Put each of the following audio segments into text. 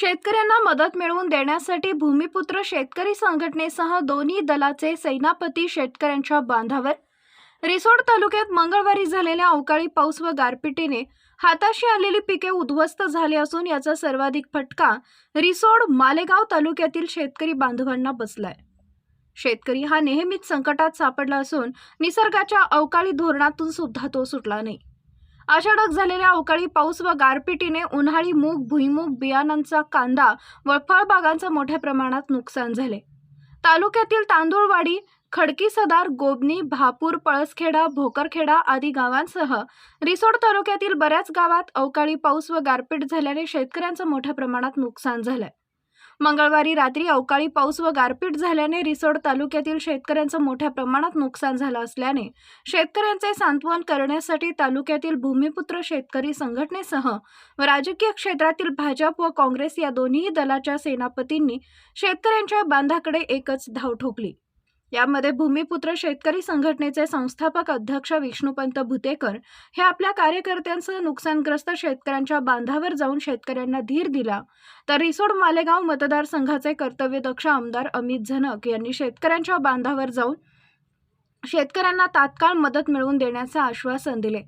शेतकऱ्यांना मदत मिळवून देण्यासाठी भूमिपुत्र शेतकरी संघटनेसह दोन्ही दलाचे सेनापती शेतकऱ्यांच्या बांधावर. रिसोड तालुक्यात मंगळवारी झालेल्या अवकाळी पाऊस व गारपिटीने हाताशी आलेली पिके उद्ध्वस्त झाली असून याचा सर्वाधिक फटका रिसोड मालेगाव तालुक्यातील शेतकरी बांधवांना बसलाय. शेतकरी हा नेहमीच संकटात सापडला असून निसर्गाच्या अवकाळी धोरणातून सुद्धा तो सुटला नाही. अचानक झालेल्या अवकाळी पाऊस व गारपिटीने उन्हाळी मूग भुईमूग बियाणांचा कांदा व फळबागांचं मोठ्या प्रमाणात नुकसान झाले. तालुक्यातील तांदूळवाडी खडकी सदार गोबनी भापूर पळसखेडा भोकरखेडा आदी गावांसह रिसोड तालुक्यातील बऱ्याच गावात अवकाळी पाऊस व गारपीट झाल्याने शेतकऱ्यांचं मोठ्या प्रमाणात नुकसान झालंय. मंगळवारी रात्री अवकाळी पाऊस व गारपीट झाल्याने रिसोड तालुक्यातील शेतकऱ्यांचं मोठ्या प्रमाणात नुकसान झालं असल्याने शेतकऱ्यांचे सांत्वन करण्यासाठी तालुक्यातील भूमिपुत्र शेतकरी संघटनेसह राजकीय क्षेत्रातील भाजप व काँग्रेस या दोन्ही दलाच्या सेनापतींनी शेतकऱ्यांच्या बांधाकडे एकच धाव ठोकली. यामध्ये भूमिपुत्र शेतकरी संघटनेचे संस्थापक अध्यक्ष विष्णुपंत भुतेकर हे आपल्या कार्यकर्त्यांसह नुकसानग्रस्त शेतकऱ्यांच्या बांधावर जाऊन शेतकऱ्यांना धीर दिला. तर रिसोड मालेगाव मतदारसंघाचे कर्तव्यदक्ष आमदार अमित झनक यांनी शेतकऱ्यांच्या बांधावर जाऊन शेतकऱ्यांना तात्काळ मदत मिळवून देण्याचे आश्वासन दिले.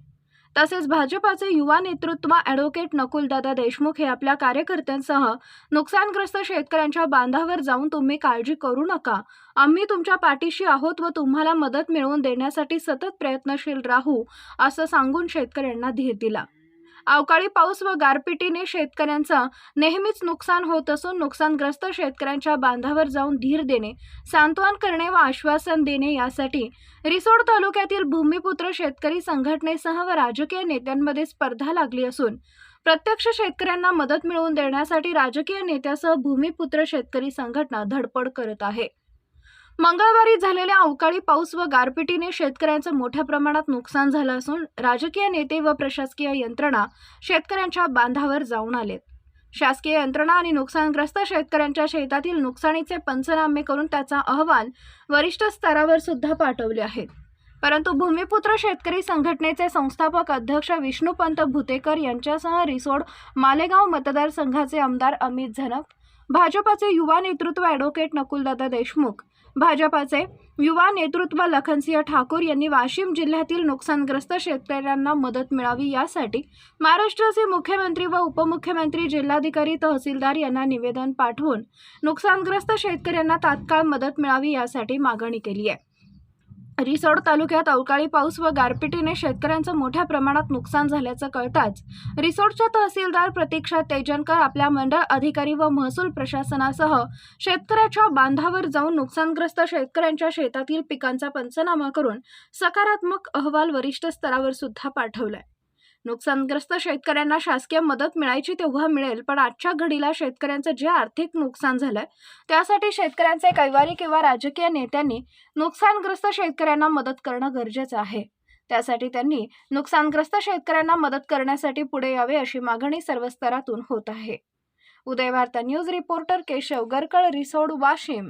तसेच भाजपाचे युवा नेतृत्व ॲडव्होकेट नकुलदादा देशमुख हे आपल्या कार्यकर्त्यांसह नुकसानग्रस्त शेतकऱ्यांच्या बांधावर जाऊन तुम्ही काळजी करू नका. आम्ही तुमच्या पाठीशी आहोत व तुम्हाला मदत मिळवून देण्यासाठी सतत प्रयत्नशील राहू असं सांगून शेतकऱ्यांना धीर दिला. अवकाळी पाऊस व गारपिटीने शेतकऱ्यांचं नेहमीच नुकसान होत असून नुकसानग्रस्त शेतकऱ्यांच्या बांधावर जाऊन धीर देणे सांत्वन करणे व आश्वासन देणे यासाठी रिसोड तालुक्यातील भूमिपुत्र शेतकरी संघटनेसह व राजकीय नेत्यांमध्ये स्पर्धा लागली असून प्रत्यक्ष शेतकऱ्यांना मदत मिळवून देण्यासाठी राजकीय नेत्यासह भूमिपुत्र शेतकरी संघटना धडपड करत आहे. मंगळवारी झालेल्या अवकाळी पाऊस व गारपिटीने शेतकऱ्यांचं मोठ्या प्रमाणात नुकसान झालं असून राजकीय नेते व प्रशासकीय यंत्रणा शेतकऱ्यांच्या बांधावर जाऊन आलेत. शासकीय यंत्रणा आणि नुकसानग्रस्त शेतकऱ्यांच्या शेतातील नुकसानीचे पंचनामे करून त्याचा अहवाल वरिष्ठ स्तरावर सुद्धा पाठवले आहेत. परंतु भूमिपुत्र शेतकरी संघटनेचे संस्थापक अध्यक्ष विष्णुपंत भुतेकर यांच्यासह रिसोड मालेगाव मतदारसंघाचे आमदार अमित झनक भाजपाचे युवा नेतृत्व ॲडव्होकेट नकुलदादा देशमुख भाजपाचे युवा नेतृत्व लखनसिंह ठाकूर यांनी वाशिम जिल्ह्यातील नुकसानग्रस्त शेतकऱ्यांना मदत मिळावी यासाठी महाराष्ट्राचे मुख्यमंत्री व उपमुख्यमंत्री जिल्हाधिकारी तहसीलदार यांना निवेदन पाठवून नुकसानग्रस्त शेतकऱ्यांना तात्काळ मदत मिळावी यासाठी मागणी केली आहे. रिसोड तालुक्यात अवकाळी पाऊस व गारपिटीने शेतकऱ्यांचं मोठ्या प्रमाणात नुकसान झाल्याचं कळताच रिसोडच्या तहसीलदार प्रतीक्षा तेजनकर आपल्या मंडळ अधिकारी व महसूल प्रशासनासह शेतकऱ्याच्या बांधावर जाऊन नुकसानग्रस्त शेतकऱ्यांच्या शेतातील पिकांचा पंचनामा करून सकारात्मक अहवाल वरिष्ठ स्तरावर सुद्धा पाठवलाय. नुकसानग्रस्त शेतकऱ्यांना शासकीय मदत मिळायची तेव्हा मिळेल पण आजच्या घडीला शेतकऱ्यांचं जे आर्थिक नुकसान झालंय त्यासाठी शेतकऱ्यांचे कैवारी किंवा राजकीय नेत्यांनी नुकसानग्रस्त शेतकऱ्यांना मदत करणं गरजेचं आहे. त्यासाठी त्यांनी नुकसानग्रस्त शेतकऱ्यांना मदत करण्यासाठी पुढे यावे अशी मागणी सर्व स्तरातून होत आहे. Uday Varta news reporter Keshav Garkal Risod Washim.